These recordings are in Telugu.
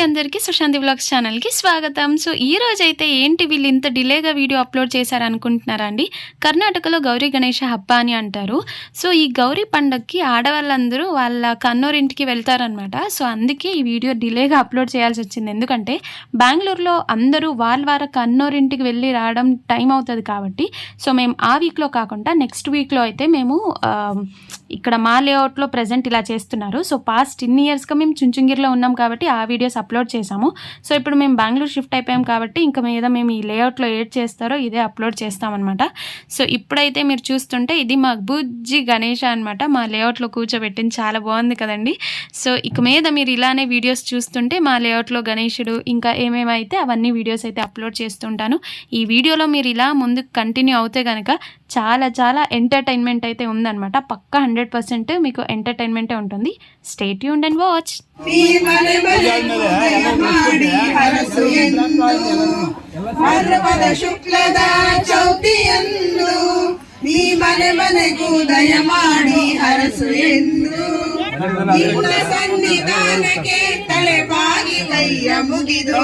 హాయ్ అందరికీ సుశాంతి బ్లాగ్స్ ఛానల్కి స్వాగతం. సో ఈ రోజు అయితే ఏంటి వీళ్ళు ఇంత డిలేగా వీడియో అప్లోడ్ చేశారనుకుంటున్నారా అండి? కర్ణాటకలో గౌరీ గణేష హబ్బ అని అంటారు. సో ఈ గౌరీ పండగకి ఆడవాళ్ళందరూ వాళ్ళ కన్నూరింటికి వెళ్తారనమాట సో అందుకే ఈ వీడియో డిలేగా అప్లోడ్ చేయాల్సి వచ్చింది. ఎందుకంటే బెంగళూరులో అందరూ వాళ్ళ వారి కన్నూరింటికి వెళ్ళి రావడం టైం అవుతుంది కాబట్టి. సో మేము ఆ వీక్లో కాకుండా నెక్స్ట్ వీక్లో అయితే మేము ఇక్కడ మా లేఅవుట్లో ప్రజెంట్ ఇలా చేస్తున్నారు. సో పాస్ట్ ఇన్ని ఇయర్స్గా మేము చుంచుంగిరిలో ఉన్నాం కాబట్టి ఆ వీడియోస్ అప్లోడ్ చేసాము సో ఇప్పుడు మేము బెంగళూరు షిఫ్ట్ అయిపోయాం కాబట్టి ఇంకా మీద మేము ఈ లేఅవుట్లో ఏడ్ చేస్తారో ఇదే అప్లోడ్ చేస్తామన్నమాట. సో ఇప్పుడైతే మీరు చూస్తుంటే ఇది మా బుజ్జి గణేష అనమాట మా లేఅవుట్లో కూర్చోబెట్టింది. చాలా బాగుంది కదండి. సో ఇక మీద మీరు ఇలానే వీడియోస్ చూస్తుంటే మా లేఅవుట్లో గణేషుడు ఇంకా ఏమేమైతే అవన్నీ వీడియోస్ అయితే అప్లోడ్ చేస్తుంటాను. ఈ వీడియోలో మీరు ఇలా ముందుకు కంటిన్యూ అవుతే కనుక చాలా చాలా ఎంటర్టైన్మెంట్ అయితే ఉందన్నమాట పక్కా హండ్రెడ్ పర్సెంట్ మీకు ఎంటర్టైన్మెంటే ఉంటుంది స్టేట్ యూన్ అండ్ వాచ్ ನೀ ಮನೆ ಮನೆ ಉದಯ ಮಾಡಿ ಹರಸು ಎಂದು ಭಾದ್ರಪದ ಶುಕ್ಲದ ಚೌತಿಯಂದು ನೀ ಮನೆ ಮನೆಗೂ ದಯ ಮಾಡಿ ಹರಸು ಎಂದು ನಿನ್ನ ಸನ್ನಿಧಾನಕ್ಕೆ ತಲೆ ಬಾಗಿ ಕೈಯ ಮುಗಿದು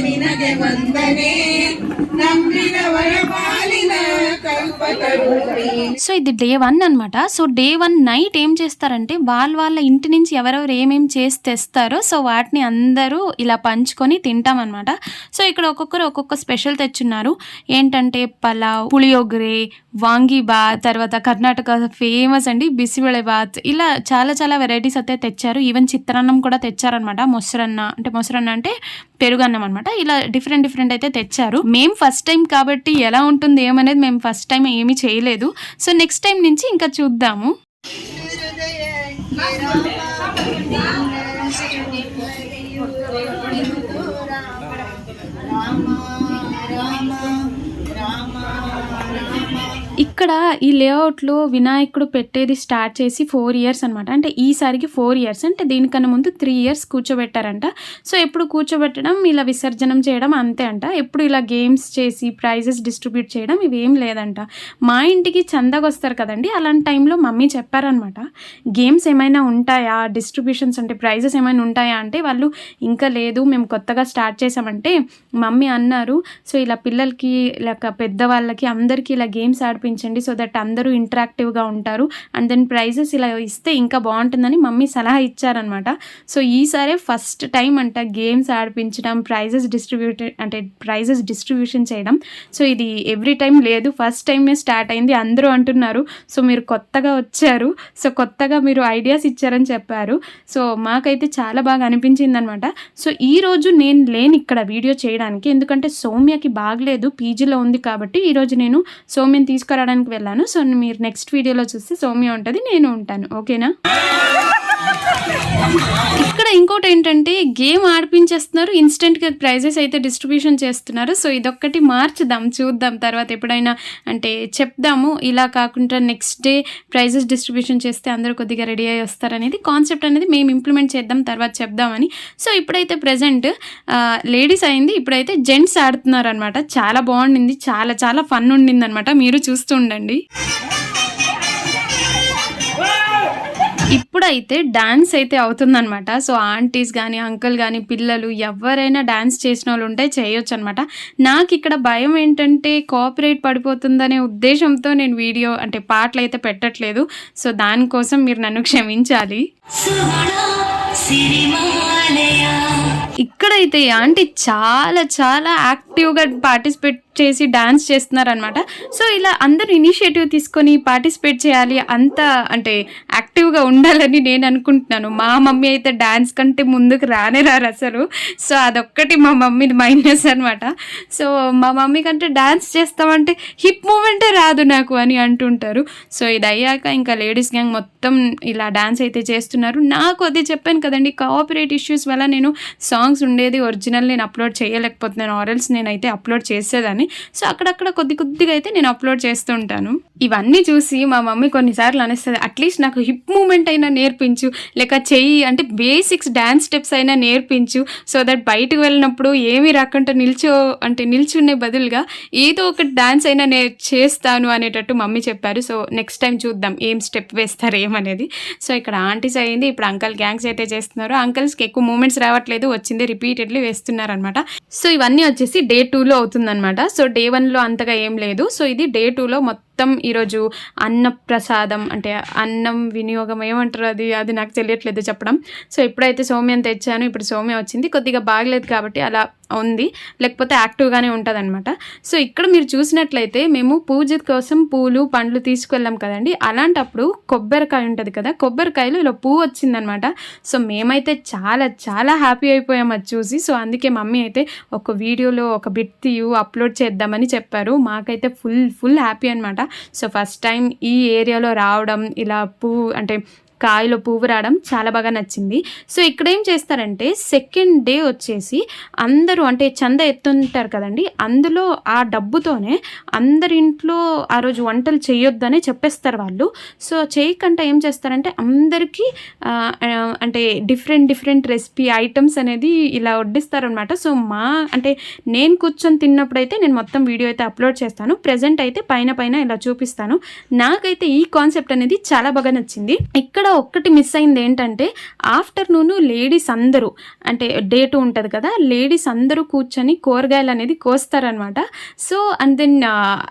నినగె వందనే. నమ్మిన సో ఇది డే వన్ అనమాట సో డే వన్ నైట్ ఏం చేస్తారంటే వాళ్ళ వాళ్ళ ఇంటి నుంచి ఎవరెవరు ఏమేం చేసి తెస్తారో సో వాటిని అందరూ ఇలా పంచుకొని తింటామన్నమాట. సో ఇక్కడ ఒక్కొక్కరు ఒక్కొక్క స్పెషల్ తెచ్చున్నారు. ఏంటంటే పలావ్ పులియోగరే వాంగి బాత్ తర్వాత కర్ణాటక ఫేమస్ అండి బిసిబెళే బాత్ ఇలా చాలా చాలా వెరైటీస్ అయితే తెచ్చారు. ఈవెన్ చిత్రాన్నం కూడా తెచ్చారనమాట మొసరన్న అంటే మొసరన్న అంటే పెరుగన్నం అనమాట ఇలా డిఫరెంట్ డిఫరెంట్ అయితే తెచ్చారు. మేము ఫస్ట్ టైం కాబట్టి ఎలా ఉంటుంది ఏమనేది మేము ఫస్ట్ టైం ఏమీ చేయలేదు. సో నెక్స్ట్ టైం నుంచి ఇంకా చూద్దాము. E ఇక్కడ ఈ లేఅవుట్లో వినాయకుడు పెట్టేది స్టార్ట్ చేసి ఫోర్ ఇయర్స్ అనమాట అంటే ఈసారికి ఫోర్ ఇయర్స్. అంటే దీనికన్నా ముందు త్రీ ఇయర్స్ కూర్చోబెట్టారంట. సో ఎప్పుడు కూర్చోబెట్టడం ఇలా విసర్జనం చేయడం అంతే అంట. ఎప్పుడు ఇలా గేమ్స్ చేసి ప్రైజెస్ డిస్ట్రిబ్యూట్ చేయడం ఇవేం లేదంట. మా ఇంటికి చందాగా వస్తారు కదండి. అలాంటి టైంలో మమ్మీ చెప్పారనమాట గేమ్స్ ఏమైనా ఉంటాయా? డిస్ట్రిబ్యూషన్స్ అంటే ప్రైజెస్ ఏమైనా ఉంటాయా అంటే వాళ్ళు ఇంకా లేదు మేము కొత్తగా స్టార్ట్ చేసామంటే మమ్మీ అన్నారు. సో ఇలా పిల్లలకి లేక పెద్దవాళ్ళకి అందరికీ ఇలా గేమ్స్ ఆడిపించండి సో దట్ అందరూ ఇంటరాక్టివ్గా ఉంటారు. అండ్ దెన్ ప్రైజెస్ ఇలా ఇస్తే ఇంకా బాగుంటుందని మమ్మీ సలహా ఇచ్చారనమాట సో ఈసారే ఫస్ట్ టైం అంట గేమ్స్ ఆడిపించడం ప్రైజెస్ డిస్ట్రిబ్యూట్ అంటే ప్రైజెస్ డిస్ట్రిబ్యూషన్ చేయడం. సో ఇది ఎవ్రీ టైం లేదు. ఫస్ట్ టైమే స్టార్ట్ అయింది. అందరూ అంటున్నారు. సో మీరు కొత్తగా వచ్చారు. సో కొత్తగా మీరు ఐడియాస్ ఇచ్చారని చెప్పారు. సో మాకైతే చాలా బాగా అనిపించింది అనమాట సో ఈ రోజు నేను లేని ఇక్కడ వీడియో చేయడానికి. ఎందుకంటే సౌమ్యకి బాగలేదు. పీజీలో ఉంది కాబట్టి ఈరోజు నేను సౌమ్యని తీసుకురావడానికి వెళ్ళాను. సో మీరు నెక్స్ట్ వీడియోలో చూస్తే సౌమ్య ఉంటుంది నేను ఉంటాను. ఓకేనా ఇక్కడ ఇంకోటి ఏంటంటే గేమ్ ఆడిపించేస్తున్నారు ఇన్స్టెంట్గా ప్రైజెస్ అయితే డిస్ట్రిబ్యూషన్ చేస్తున్నారు. సో ఇదొక్కటి మార్చుదాం చూద్దాం. తర్వాత ఎప్పుడైనా అంటే చెప్దాము. ఇలా కాకుండా నెక్స్ట్ డే ప్రైజెస్ డిస్ట్రిబ్యూషన్ చేస్తే అందరూ కొద్దిగా రెడీ అయ్యి వస్తారనేది కాన్సెప్ట్ అనేది మేము ఇంప్లిమెంట్ చేద్దాం తర్వాత చెప్దామని. సో ఇప్పుడైతే ప్రజెంట్ లేడీస్ అయింది. ఇప్పుడైతే జెంట్స్ ఆడుతున్నారు అనమాట చాలా బాగుండింది. చాలా చాలా ఫన్ ఉండింది అనమాట మీరు చూస్తూ ఉండండి. ఇప్పుడైతే డాన్స్ అయితే అవుతుందనమాట సో ఆంటీస్ కానీ అంకుల్ కానీ పిల్లలు ఎవరైనా డాన్స్ చేసిన వాళ్ళు ఉంటే చేయొచ్చు అనమాట నాకు ఇక్కడ భయం ఏంటంటే కోఆపరేట్ పడిపోతుందనే ఉద్దేశంతో నేను వీడియో అంటే పాటలు అయితే పెట్టట్లేదు. సో దానికోసం మీరు నన్ను క్షమించాలి. ఇక్కడైతే ఆంటీ చాలా చాలా యాక్టివ్గా పార్టిసిపేట్ చేసి డాన్స్ చేస్తున్నారనమాట సో ఇలా అందరూ ఇనిషియేటివ్ తీసుకొని పార్టిసిపేట్ చేయాలి అంత అంటే యాక్టివ్గా ఉండాలని నేను అనుకుంటున్నాను. మా మమ్మీ అయితే డాన్స్ కంటే ముందుకు రానే రారు అసలు. సో అదొక్కటి మా మమ్మీది మైనస్ అనమాట సో మా మమ్మీ కంటే డాన్స్ చేస్తామంటే హిప్ మూమెంటే రాదు నాకు అని అంటుంటారు. సో ఇది అయ్యాక ఇంకా లేడీస్ గ్యాంగ్ మొత్తం ఇలా డాన్స్ అయితే చేస్తున్నారు. నాకు అది చెప్పాను కదండి కోఆపరేట్ ఇష్యూస్ వల్ల నేను సాంగ్స్ ఉండేది ఒరిజినల్ నేను అప్లోడ్ చేయలేకపోతున్నాను. ఆరల్స్ నేనైతే అప్లోడ్ చేసేదాన్ని. సో అక్కడక్కడ కొద్ది కొద్దిగా అయితే నేను అప్లోడ్ చేస్తూ ఉంటాను. ఇవన్నీ చూసి మా మమ్మీ కొన్నిసార్లు అనేస్తుంది అట్లీస్ట్ నాకు హిప్ మూమెంట్ అయినా నేర్పించు లేక చెయ్యి అంటే బేసిక్స్ డ్యాన్స్ స్టెప్స్ అయినా నేర్పించు సో దట్ బయటకు వెళ్ళినప్పుడు ఏమీ రాకుండా నిల్చో అంటే నిల్చునే బదులుగా ఏదో ఒక డాన్స్ అయినా నేను చేస్తాను అనేటట్టు మమ్మీ చెప్పారు. సో నెక్స్ట్ టైం చూద్దాం ఏం స్టెప్ వేస్తారు ఏమనేది. సో ఇక్కడ ఆంటీస్ అయింది ఇప్పుడు అంకల్ గ్యాంగ్స్ అయితే చేస్తున్నారు. అంకల్స్కి ఎక్కువ మూమెంట్స్ రావట్లేదు వచ్చింది రిపీటెడ్లీ వేస్తున్నారు అనమాట సో ఇవన్నీ వచ్చేసి డే టూలో అవుతుందన్నమాట సో డే వన్లో అంతగా ఏం లేదు. సో ఇది డే టూలో మొత్తం మొత్తం ఈరోజు అన్న ప్రసాదం అంటే అన్నం వినియోగం ఏమంటారు అది? అది నాకు తెలియట్లేదు చెప్పడం. సో ఇప్పుడైతే సౌమ్యం తెచ్చాను. ఇప్పుడు సౌమ్య వచ్చింది. కొద్దిగా బాగలేదు కాబట్టి అలా ఉంది. లేకపోతే యాక్టివ్గానే ఉంటుంది అనమాట సో ఇక్కడ మీరు చూసినట్లయితే మేము పూజ కోసం పూలు పండ్లు తీసుకెళ్ళాం కదండి. అలాంటప్పుడు కొబ్బరికాయ ఉంటుంది కదా? కొబ్బరికాయలు ఇలా పువ్వు వచ్చిందనమాట సో మేమైతే చాలా చాలా హ్యాపీ అయిపోయాం అది చూసి. సో అందుకే మమ్మీ అయితే ఒక వీడియోలో ఒక బిట్ తీయు అప్లోడ్ చేద్దామని చెప్పారు. మాకైతే ఫుల్ ఫుల్ హ్యాపీ అనమాట సో ఫస్ట్ టైం ఈ ఏరియాలో రావడం ఇలా పువ్వు అంటే కాయలో పువ్వు రావడం చాలా బాగా నచ్చింది. సో ఇక్కడ ఏం చేస్తారంటే సెకండ్ డే వచ్చేసి అందరూ అంటే చంద ఎత్తుంటారు కదండి అందులో ఆ డబ్బుతోనే అందరి ఇంట్లో ఆ రోజు వంటలు చేయొద్దనే చెప్పేస్తారు వాళ్ళు. సో చేయకుండా ఏం చేస్తారంటే అందరికీ అంటే డిఫరెంట్ డిఫరెంట్ రెసిపీ ఐటమ్స్ అనేది ఇలా వడ్డిస్తారనమాట సో మా అంటే నేను కూర్చొని తిన్నప్పుడైతే నేను మొత్తం వీడియో అయితే అప్లోడ్ చేస్తాను. ప్రజెంట్ అయితే పైన పైన ఇలా చూపిస్తాను. నాకైతే ఈ కాన్సెప్ట్ అనేది చాలా బాగా నచ్చింది. ఇక్కడ ఒక్కటి మిస్ అయింది ఏంటంటే ఆఫ్టర్నూన్ లేడీస్ అందరూ అంటే డే టూ ఉంటుంది కదా లేడీస్ అందరూ కూర్చొని కూరగాయలు అనేది కోస్తారనమాట సో అండ్ దెన్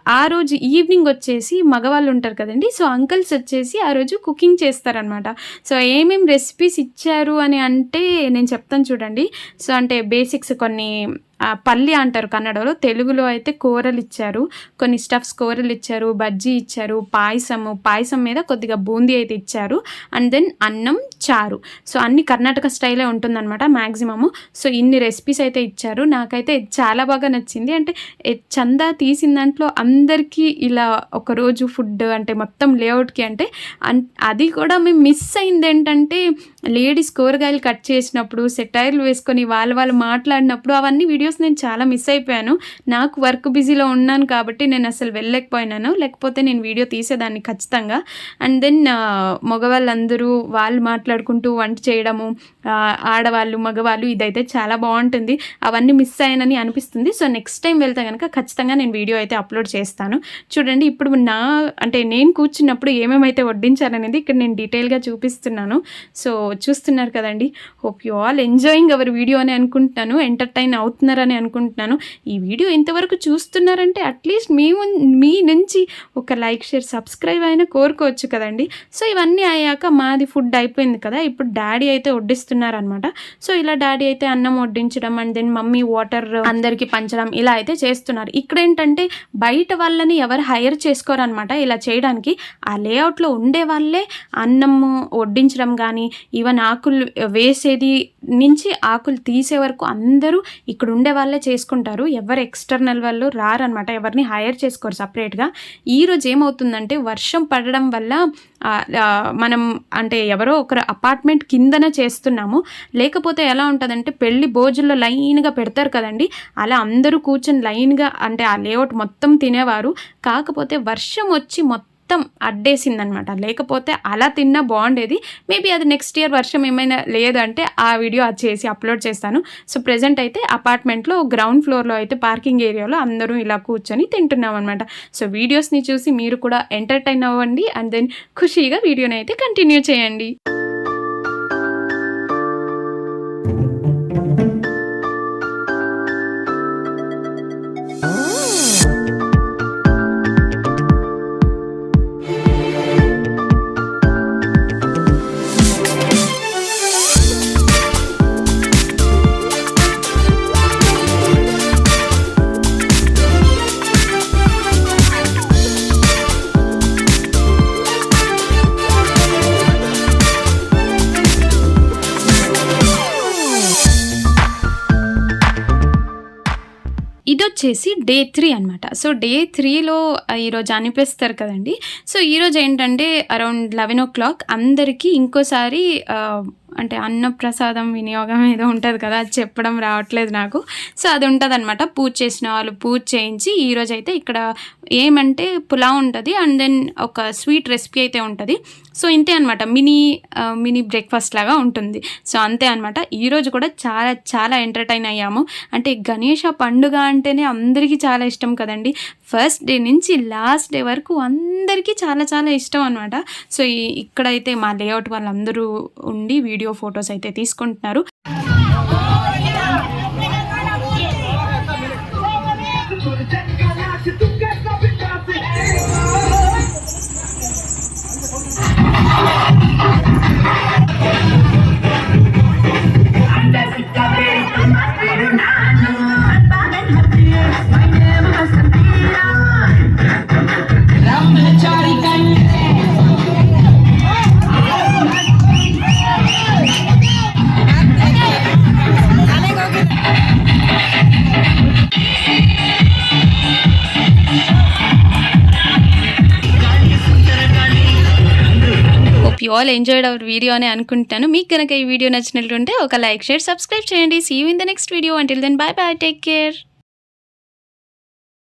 ఆ రోజు ఈవినింగ్ వచ్చేసి మగవాళ్ళు ఉంటారు కదండి సో అంకల్స్ వచ్చేసి ఆ రోజు కుకింగ్ చేస్తారనమాట సో ఏమేం రెసిపీస్ ఇచ్చారు అని అంటే నేను చెప్తాను చూడండి. సో అంటే బేసిక్స్ కొన్ని పల్లి అంటారు కన్నడలో. తెలుగులో అయితే కూరలు ఇచ్చారు. కొన్ని స్టఫ్స్ కూరలు ఇచ్చారు బజ్జీ ఇచ్చారు పాయసము. పాయసం మీద కొద్దిగా బూందీ అయితే ఇచ్చారు. అండ్ దెన్ అన్నం చారు. సో అన్ని కర్ణాటక స్టైలే ఉంటుందన్నమాట మ్యాక్సిమము సో ఇన్ని రెసిపీస్ అయితే ఇచ్చారు. నాకైతే చాలా బాగా నచ్చింది. అంటే చందా తీసిన దాంట్లో అందరికీ ఇలా ఒకరోజు ఫుడ్ అంటే మొత్తం లేఅవుట్కి అంటే అన్- అది కూడా మేము మిస్ అయింది ఏంటంటే లేడీస్ కూరగాయలు కట్ చేసినప్పుడు సెటైర్లు వేసుకొని వాళ్ళు వాళ్ళు మాట్లాడినప్పుడు అవన్నీ వీడియోస్ నేను చాలా మిస్ అయిపోయాను. నాకు వర్క్ బిజీలో ఉన్నాను కాబట్టి నేను అసలు వెళ్ళలేకపోయినాను. లేకపోతే నేను వీడియో తీసేదాన్ని ఖచ్చితంగా. అండ్ దెన్ మగవాళ్ళందరూ వాళ్ళు మాట్లాడుకుంటూ వంట చేయడము ఆడవాళ్ళు మగవాళ్ళు ఇదైతే చాలా బాగుంటుంది. అవన్నీ మిస్ అయ్యానని అనిపిస్తుంది. సో నెక్స్ట్ టైం వెళ్తే కనుక ఖచ్చితంగా నేను వీడియో అయితే అప్లోడ్ చేస్తాను. చూడండి ఇప్పుడు నా అంటే నేను కూర్చున్నప్పుడు ఏమేమైతే వడ్డించారనేది ఇక్కడ నేను డీటెయిల్గా చూపిస్తున్నాను. సో చూస్తున్నారు కదండి. Hope you all enjoying our video అని అనుకుంటున్నాను. ఎంటర్టైన్ అవుతున్నారని అనుకుంటున్నాను. ఈ వీడియో ఇంతవరకు చూస్తున్నారంటే అట్లీస్ట్ మీ మీ నుంచి ఒక లైక్ షేర్ సబ్స్క్రైబ్ అయినా కోరుకోవచ్చు కదండి. సో ఇవన్నీ అయ్యాక మాది ఫుడ్ అయిపోయింది కదా. ఇప్పుడు డాడీ అయితే వడ్డిస్తున్నారనమాట సో ఇలా డాడీ అయితే అన్నం వడ్డించడం అండ్ దెన్ మమ్మీ వాటర్ అందరికీ పంచడం ఇలా అయితే చేస్తున్నారు. ఇక్కడ ఏంటంటే బయట వాళ్ళని ఎవరు హైర్ చేసుకోరనమాట ఇలా చేయడానికి. ఆ లేఅవుట్లో ఉండే వాళ్ళే అన్నము వడ్డించడం కానీ ఈవెన్ ఆకులు వేసేది నుంచి ఆకులు తీసే వరకు అందరూ ఇక్కడ ఉండే వాళ్ళే చేసుకుంటారు. ఎవరు ఎక్స్టర్నల్ వాళ్ళు రారనమాట ఎవరిని హైర్ చేసుకోరు సపరేట్గా ఈరోజు ఏమవుతుందంటే వర్షం పడడం వల్ల మనం అంటే ఎవరో ఒకరు అపార్ట్మెంట్ కిందనే చేస్తున్నాము. లేకపోతే ఎలా ఉంటుందంటే పెళ్ళి భోజుల్లో లైన్గా పెడతారు కదండి. అలా అందరూ కూర్చొని లైన్గా అంటే ఆ లేఅవుట్ మొత్తం తినేవారు. కాకపోతే వర్షం వచ్చి మొత్తం అడ్డేసిందనమాట. లేకపోతే అలా తిన్నా బాగుండేది. మేబీ అది నెక్స్ట్ ఇయర్ వర్షం ఏమైనా లేదంటే ఆ వీడియో అది చేసి అప్లోడ్ చేస్తాను. సో ప్రజెంట్ అయితే అపార్ట్మెంట్లో గ్రౌండ్ ఫ్లోర్లో అయితే పార్కింగ్ ఏరియాలో అందరూ ఇలా కూర్చొని తింటున్నాం అనమాట సో వీడియోస్ని చూసి మీరు కూడా ఎంటర్టైన్ అవ్వండి. అండ్ దెన్ ఖుషీగా వీడియోని అయితే కంటిన్యూ చేయండి. వచ్చేసి డే త్రీ అనమాట సో డే త్రీలో ఈరోజు అనిపిస్తారు కదండి. సో ఈరోజు ఏంటంటే అరౌండ్ లెవెన్ ఓ క్లాక్ అందరికీ ఇంకోసారి అంటే అన్నప్రసాదం వినియోగం ఏదో ఉంటుంది కదా అది చెప్పడం రావట్లేదు నాకు. సో అది ఉంటుంది అనమాట పూజ చేసిన వాళ్ళు పూజ చేయించి ఈరోజు అయితే ఇక్కడ ఏమంటే పులావ్ ఉంటుంది అండ్ దెన్ ఒక స్వీట్ రెసిపీ అయితే ఉంటుంది. సో ఇంతే అనమాట మినీ మినీ బ్రేక్ఫాస్ట్ లాగా ఉంటుంది. సో అంతే అనమాట ఈరోజు కూడా చాలా చాలా ఎంటర్టైన్ అయ్యాము. అంటే గణేష పండుగ అంటేనే అందరికీ చాలా ఇష్టం కదండి. ఫస్ట్ డే నుంచి లాస్ట్ డే వరకు అందరికీ చాలా చాలా ఇష్టం అనమాట సో ఈ- ఇక్కడైతే మా లేఅవుట్ వాళ్ళందరూ ఉండి వీడియో ఫొటోస్ అయితే తీసుకుంటున్నారు. ఆల్ ఎంజాయ్డ్ అవర్ వీడియో అని అనుకుంటాను. మీకు కనుక ఈ వీడియో నచ్చినట్లుంటే ఒక లైక్ షేర్ సబ్స్క్రైబ్ చేయండి. See you in the next video until then bye bye take care